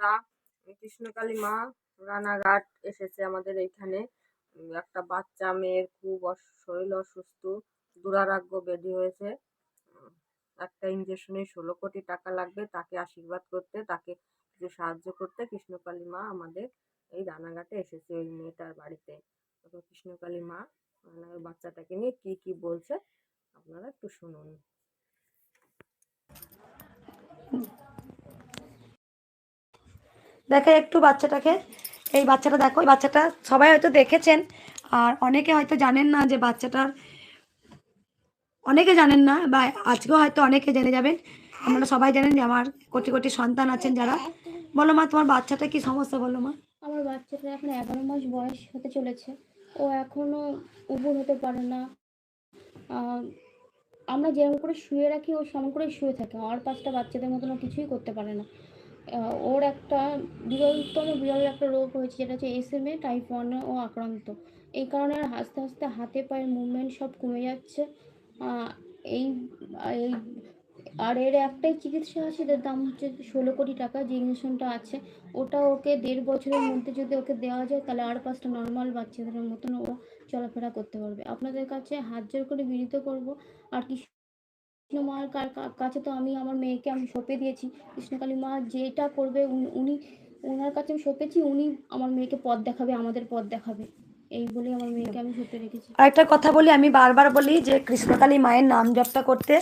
আমরা কৃষ্ণকালী মা, রানাঘাট এসেছে আমাদের এইখানে একটা বাচ্চা, মেয়ের খুব শরীর অসুস্থ, দুরারোগ্য ব্যাধি হয়েছে। একটা ইঞ্জেকশনে ষোলো কোটি টাকা লাগবে তাকে আশীর্বাদ করতে, তাকে কিছু সাহায্য করতে কৃষ্ণকালী মা আমাদের এই রানাঘাটে এসেছে ওই মেয়েটার বাড়িতে। তো কৃষ্ণকালী মা মানে ওই বাচ্চাটাকে নিয়ে কি কি বলছে, আপনারা একটু শুনুন। দেখে একটু বাচ্চাটাকে। এই বাচ্চাটা দেখো, এই বাচ্চাটা সবাই হয়তো দেখেছেন, আর অনেকে হয়তো জানেন না যে বাচ্চাটার, অনেকে জানেন না, বা আজকেও হয়তো অনেকে জেনে যাবেন। আপনারা সবাই জানেন যে আমার কোটি কোটি সন্তান আছেন যারা। বলো মা, তোমার বাচ্চাটা কি সমস্যা বলো মা? আমার বাচ্চাটা এখন এগারো মাস বয়স হতে চলেছে। ও এখনও উবুর হতে পারে না। আমরা যেরকম করে শুয়ে রাখি, ও সেমন করে শুয়ে থাকে। আর পাঁচটা বাচ্চাদের মতন কিছুই করতে পারে না। ওর একটা বিরলতম বিরল একটা রোগ হয়েছে, যেটা হচ্ছে এস এসএমএ টাইপ ওয়ানে ও আক্রান্ত। এই কারণে আর আস্তে আস্তে হাতে পায়ের মুভমেন্ট সব কমে যাচ্ছে। এই এই, আর এর একটাই চিকিৎসা আছে যার দাম হচ্ছে ষোলো কোটি টাকা, যে ইঞ্জেকশনটা আছে, ওটা ওকে দেড় বছরের মধ্যে যদি ওকে দেওয়া যায়, তাহলে আর পাঁচটা নর্মাল বাচ্চাদের মতন ও চলাফেরা করতে পারবে। আপনাদের কাছে হাত জোর করে বিনীত করব, আর কৃষ্ণ মার কা- কা- কাছে তো আমি আমার মেয়েকে আমি সঁপে দিয়েছি। কৃষ্ণকালী মা যেটা করবে উনি ওনার কাছে আমি সঁপেছি, উনি আমার মেয়েকে পথ দেখাবে, আমাদের পথ দেখাবে। এই বলে আমার মেয়েকে আমি সঁপে রেখেছি। আরেকটা কথা বলি, আমি বারবার বলি যে কৃষ্ণকালী মায়ের নাম জপটা করতে।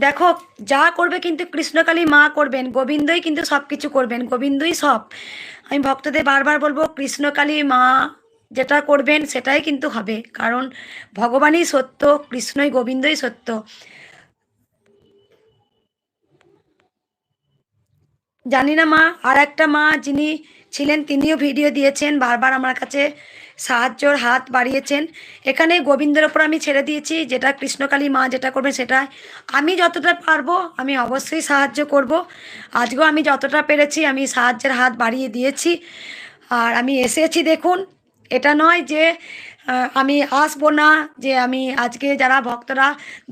দেখো, যা করবে কিন্তু কৃষ্ণকালী মা করবেন, গোবিন্দই কিন্তু সব কিছু করবেন, গোবিন্দই সব। আমি ভক্তদের বারবার বলব, কৃষ্ণকালী মা যেটা করবেন সেটাই কিন্তু হবে, কারণ ভগবানই সত্য, কৃষ্ণই গোবিন্দই সত্য। জানি না মা আর একটা মা যিনি ছিলেন তিনিও ভিডিও দিয়েছেন, বারবার আমার কাছে সাহায্যর হাত বাড়িয়েছেন। এখানে গোবিন্দের ওপর আমি ছেড়ে দিয়েছি, যেটা কৃষ্ণকালী মা যেটা করবে সেটা। আমি যতটা পারব, আমি অবশ্যই সাহায্য করব। আজকেও আমি যতটা পেরেছি, আমি সাহায্যের হাত বাড়িয়ে দিয়েছি। আর আমি এসেছি, দেখুন, এটা নয় যে আমি আসব না, যে আমি আজকে যারা ভক্তরা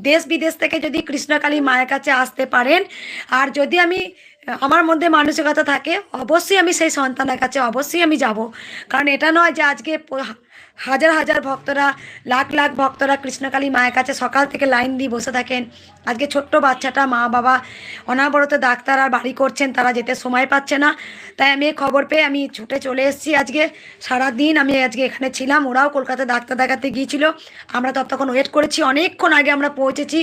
দেশ বিদেশ থেকে যদি কৃষ্ণকালী মায়ের কাছে আসতে পারেন। আর যদি আমি আমার মধ্যে মানসিকতা থাকে, অবশ্যই আমি সেই সন্তানের কাছে অবশ্যই আমি যাব। কারণ এটা নয় যে আজকে হাজার হাজার ভক্তরা, লাখ লাখ ভক্তরা কৃষ্ণকালী মায়ের কাছে সকাল থেকে লাইন দিয়ে বসে থাকেন। আজকে ছোট্ট বাচ্চাটা মা বাবা অনাবরত ডাক্তার আর বাড়ি করছেন, তারা যেতে সময় পাচ্ছে না। তাই আমি খবর পেয়ে আমি ছুটে চলে এসেছি আজকে। সারা দিন আমি আজকে এখানে ছিলাম, ওরাও কলকাতা ডাক্তার দেখাতে গিয়েছিল। আমরা ততক্ষণ ওয়েট করেছি, অনেকক্ষণ আগে আমরা পৌঁছেছি।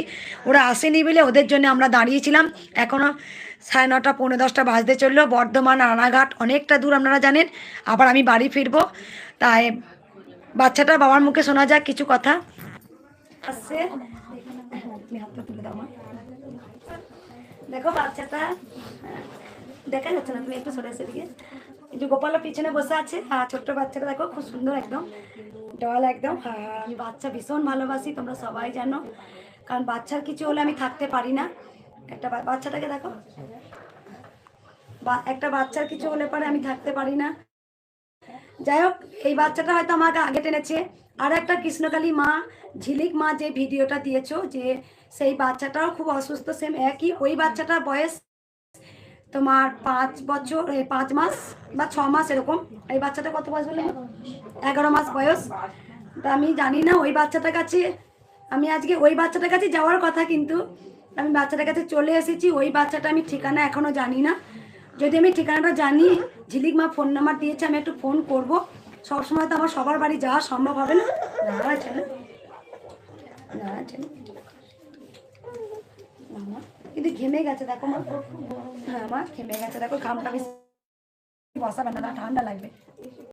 ওরা আসেনি বলে ওদের জন্য আমরা দাঁড়িয়েছিলাম। এখনও সাড়ে নটা, পৌনে দশটা বাজতে চলল। বর্ধমান, রানাঘাট অনেকটা দূর আপনারা জানেন। আবার আমি বাড়ি ফিরবো। তাই বাচ্চাটার বাবার মুখে শোনা যাক কিছু কথা। আসছে তুলে দাও দেখো বাচ্চাটা হ্যাঁ, দেখা যাচ্ছে না তুমি একটু সরে এসে দিকে। যে গোপালা পিছনে বসে আছে। আর ছোট্ট বাচ্চাটা দেখো খুব সুন্দর একদম। ডল একদম। আর আমি বাচ্চা ভীষণ ভালোবাসি তোমরা সবাই জানো। কারণ বাচ্চার কিছু হলে আমি থাকতে পারি না। একটা বাচ্চাটাকে দেখো। একটা বাচ্চার কিছু হলে পরে আমি থাকতে পারি না। যাই হোক এই বাচ্চাটা হয়তো আমাকে আগে টেনেছে। আর একটা কৃষ্ণকালী মা, ঝিলিক মা যে ভিডিওটা দিয়েছ, যে সেই বাচ্চাটাও খুব অসুস্থ সেম একই। ওই বাচ্চাটার বয়স তোমার পাঁচ বছর পাঁচ মাস বা ছ মাস এরকম। এই বাচ্চাটা কত বয়স বলে এগারো মাস বয়স। তা আমি জানি না, ওই বাচ্চাটার কাছে, আমি আজকে ওই বাচ্চাটার কাছে যাওয়ার কথা কিন্তু আমি বাচ্চাটার কাছে চলে এসেছি। ওই বাচ্চাটা আমি ঠিকানা এখনও জানি না। যদি আমি ঠিকানাটা জানি ঝিলিক মা ফোন নাম্বার দিয়েছে আমি একটু ফোন করব। সবসময় তো আমার সবার বাড়ি যাওয়া সম্ভব হবে না। কিন্তু ঘেমে গেছে দেখো মা। হ্যাঁ মা ঘেমে গেছে দেখো ঘামটা বেশি বসাবে না, ঠান্ডা লাগবে।